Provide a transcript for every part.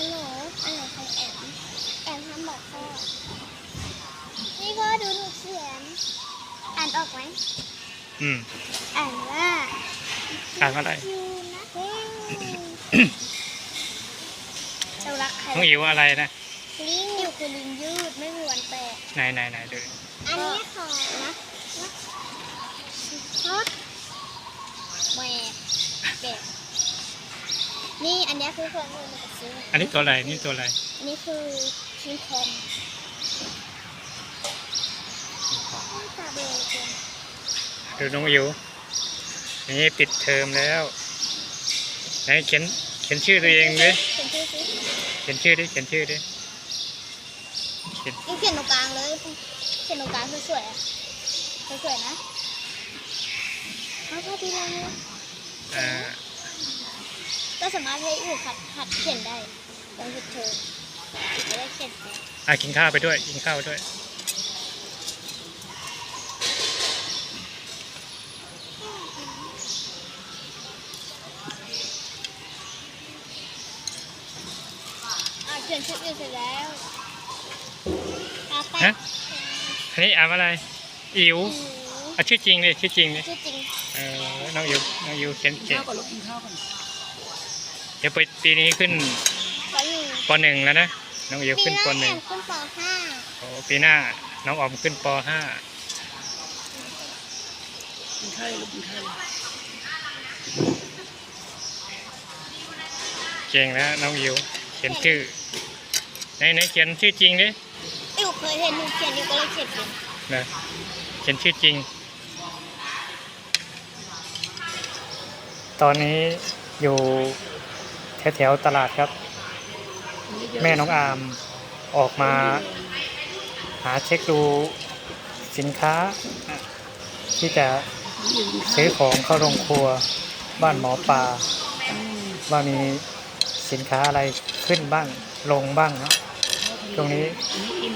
อันไหนของหนูอันไหนของแอมแอมทำบอกพ่อนี่พ่อดูหนูเขียน อ่านออกไหมอืม อ่านว่าอ่านว่าอะไรยูนะเฮ้ยเรารักใครน้องอิ๋วอะไรนะ ลิงอยู่คือลิงยืดไม่มีวันแตก ไหนไหนไหนดูอันนี้ของนะนะรถแบกแบก นี่อันนี้คือของหนูมาซื้ออันนี้ตัวอะไรนี่ตัวอะไรอันนี้คือชิ้นคอมตาเบลเกินดูน้องอิ๋วนี่ปิดเทอมแล้วไหนเขียนเขียนชื่อตัวเองดิเขียนชื่อสิเขียนชื่อดิเขียนชื่อดิเขียนนี่เขียนตรงกลางเลยเขียนตรงกลางสวยๆอะสวยๆนะเอาพอดีเลยอ่า ก็สามารถให้อื่นหัดหัดเขียนได้ตอนหยุดเทอมจะได้เขียนเป็นอะกินข้าวไปด้วย กินข้าวไปด้วย อะเขียนชื่ออื่นเสร็จแล้วตาแป๊ฮะบอันนี้อ่านว่าอะไร อิ๋วอิ๋วอะชื่อจริงดิชื่อจริงดิชื่อจริง เออน้องอิ๋วน้องอิ๋วเขียนกินเขียน ข้าวก่อนลูกกินข้าวก่อน เดี๋ยวไปปีนี้ขึ้นปหนึ่งปหนึ่งแล้วนะน้องอิ๋วขึ้นปหนึ่งขึ้นปห้าโอ้ปีหน้าน้องออมขึ้นปห้ากินข้าวเลยลูกกินข้าวเลยเก่งแล้วน้องอิ๋วเขียนชื่อไหนไหนเขียนชื่อจริงดิอิ๋วเคยเห็นหนูเขียนอิ๋วก็เลยเขียนเป็นนะเขียนชื่อจริง ตอนนี้อยู่ แถวๆตลาดครับ แม่น้องอามออกมา หาเช็คดูสินค้า ที่จะซื้อของเข้าโรงครัวบ้านหมอปลาว่ามีสินค้าอะไรขึ้นบ้างลงบ้างนะช่วงนี้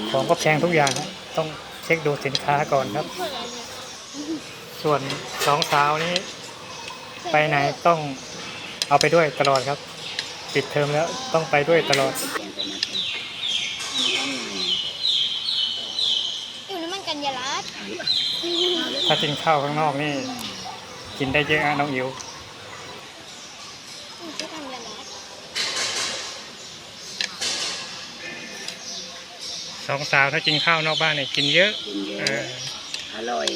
ของก็แพงทุกอย่างนะต้องเช็คดูสินค้าก่อนครับ ส่วนสองสาวนี้ ไปไหนต้องเอาไปด้วยตลอดครับ ปิดเทอมแล้วต้องไปด้วยตลอดอิ๋วนี่มันกัญญาลัตน์ถ้ากินข้าวข้างนอกนี่ กินได้เยอะนะน้องอิ๋วอิ๋วก็กัญญาลัตน์สองสาวถ้ากินข้าวนอกบ้านเนี่ยกินเยอะกินเยเออะออร่อย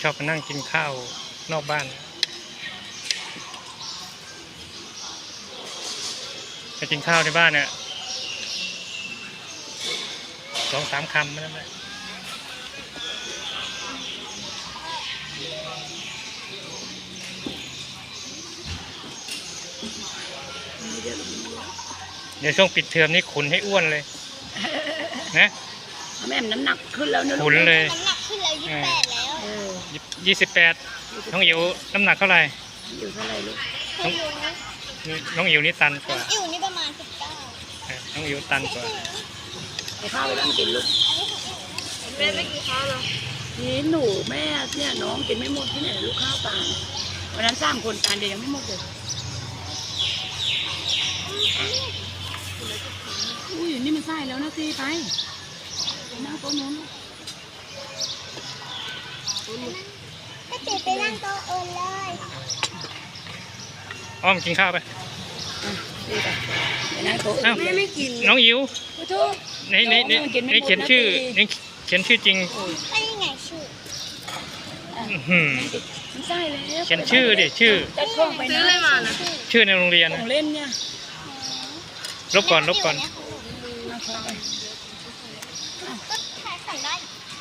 ชอบมานั่งกินข้าวนอกบ้าน ถ้ากินข้าวในบ้านเนี่ยสองสามคำไม่ได้ไหมเยอะลูกเยอะเดี๋ยวช่วงปิดเทอมนี่ขุนให้อ้วนเลย นะแม่มน้ำหนักขึ้นแล้วนะลูขุกนเลยน้ำหนักขึ้นแล้วยี่สิบแปดแล้วเออยี่สิบแปดน้องอิ๋วน้ำหนักเท่าไหร่อยู่เท่าไหร่ลูกไม่รู้ นะน้องอิ๋วนี่ตันกว่า อิ๋วนี่ประมาณสิบเก้าเออน้องอิ๋วตันกว่าไปข้าวไปนั่งกินลูกแม่ไม่กี่ข้าวหรอนี่หนูแม่เนี่ยน้องกินไม่หมดที่ไหนลูกข้าวตาลวันนั้นสามคนตาลเดียวยังไม่หมดเลยอุ้ยนี่มันใส่แล้วนะตีไปไปนั่งโต๊ะนู้นลูกโต๊ะนู้นก็เตะไปนั่งโต๊ะเอิญเลย อ้อมกินข้าวไปอะตีไปไปนั่งโต๊ะอ้าว แม่ไม่กินน้องอิ๋วขอโทษ ในในในน้องมันกินไม่ในหมดเขียนชื่อนะในเขียนชื่อจริงไม่ยังไงชื่ออื้อหือมันใส่แล้วเขียนชื่อดิชื่อจะท่องไปนะชื่อชื่อในโรงเรียนขอนะงเล่นเนี่ยลบก่อนลบก่อน เอาเข้าไปก็ขายของได้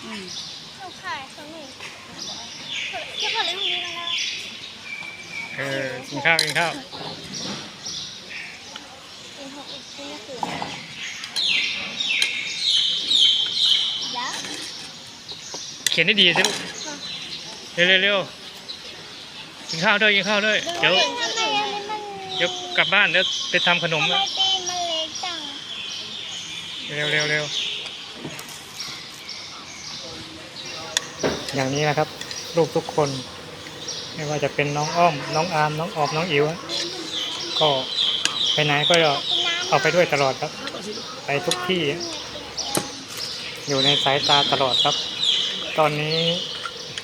อืมหนูขายของหนูจะขอเล่นของนี้กันแล้ว เออกินข้าวกินข้าวเป็นหกอีกที่ก็คือแล้วเขียนได้ดีสิลูกเร็วเร็วเร็วกินข้าวด้วยกินข้าวด้วยเดี๋ยวทำไมอันนี้มันเดี๋ยวกลับบ้านเดี๋ยวไปทำขนมทำไมนะตีนมันเล็กจังเร็วเร็วเร็วอย่างนี้นะครับ ลูกทุกคน ไม่ว่าจะเป็นน้องอ้อม น้องอามน้องออมน้องอิ๋วก็ไปไหนก็เอาไปด้วยตลอดครับ ไปทุกที่ อยู่ในสายตาตลอดครับ ตอนนี้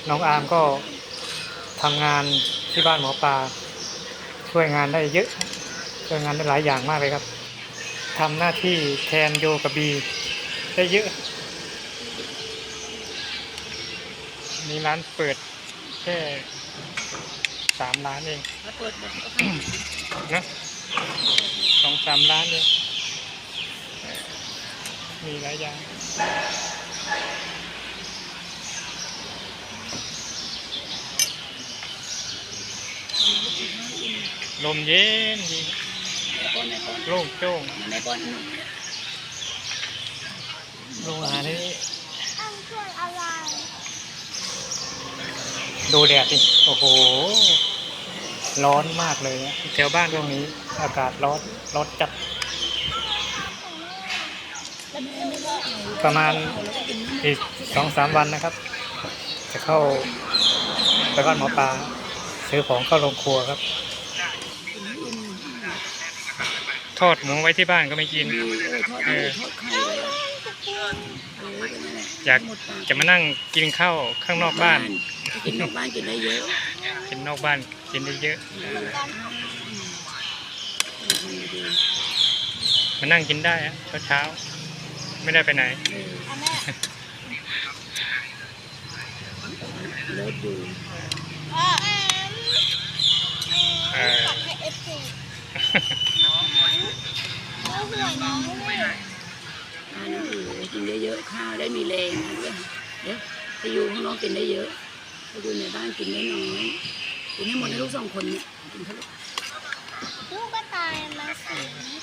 น้องอามก็ทำงานที่บ้านหมอปลาช่วยงานได้เยอะช่วยงานได้หลายอย่างมากเลยครับทำหน้าที่แทนโยกับบีได้เยอะมีร้านเปิดแค่ สามร้านเองถ้าเปิดหมดก็นะสองสามร้านเองเออมีหลายอย่างลมเย็นดีแม่ป้อนแม่ป้อนโล่งโจ้งแม่ป้อนโรงอาหารนี่ อันช่วยอะไร ดูแดดดิโอ้โห ร้อนมากเลยนะแถวบ้านตรงนี้ อากาศร้อน ร้อนจัดแล้วแม่ไม่ว่าอะไรประมาณแล้วก็กินน้ำอีกสองสามวันนะครับ จะเข้าไปบ้านหมอปลาซื้อของเข้าโรงครัวครับ ทอดหมูไว้ที่บ้านก็ไม่กิน เออทอดหมูทอดไข่เลยอะเออเป็นไงอยากหมดปจะมานั่งกินข้าวข้างนอกบ้าน กินนอกบ้านกินได้เยอะกินนอกบ้านกินได้เยอะ มานั่งกินได้อะเช้าเช้าๆไม่ได้ไปไหนเอออันแม่เลิศดูเออแอมเออฝากให้เอฟซีน้องห่วยน้องด้วยอ่าน้ำอือกินเยอะๆข้าวได้มีแรงนะเว้ยเดี๋ยวไปอยู่ข้างนอกกินได้เยอะ ไปอยู่ในบ้านกินได้น้อยกินให้หมดให้ลูกสองคนเนี่ยกินเท่าไหร่ลูกก็ตายมาสิ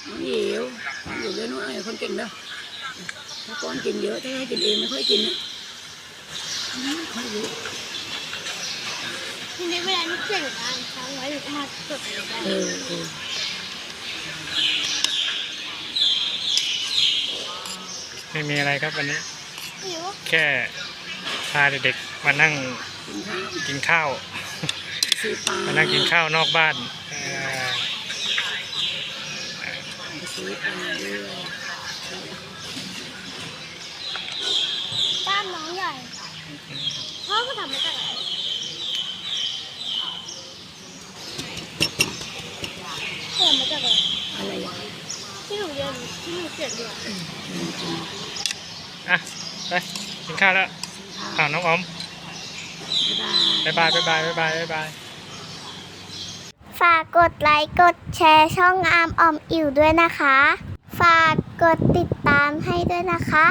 น้องหิวน้องหิวเยอะน้อยคนเก่งเด้อถ้าก้อนกินเยอะถ้าให้กินเองไม่ค่อยกินนะไม่ค่อยรู้ทีนี้เวลาที่เขียนอ่านค้างไว้หรือมาจดเลยได้เออเออไม่มีอะไรครับวันนี้ แค่พาเด็กๆมานั่ง กินข้าวกินข้าว ซื้อปลามานั่งกินข้าวนอกบ้านเอ่อซื้อปลาด้วยบ้านน้องใหญ่พ่อก็ทำมาจากอะไรเขียนมาจากอะไรอะไรอะที่หนูเรียนที่หนูเขียนด้วย อะ ไป กินข้าวแล้วอ้าวน้องออมบ๊ายบาย บ๊ายบายบ๊ายบายบ๊ายบายบ๊ายบายฝากกดไลค์กดแชร์ช่องอาร์มออมอิ๋วด้วยนะคะ ฝากกดติดตามให้ด้วยนะคะ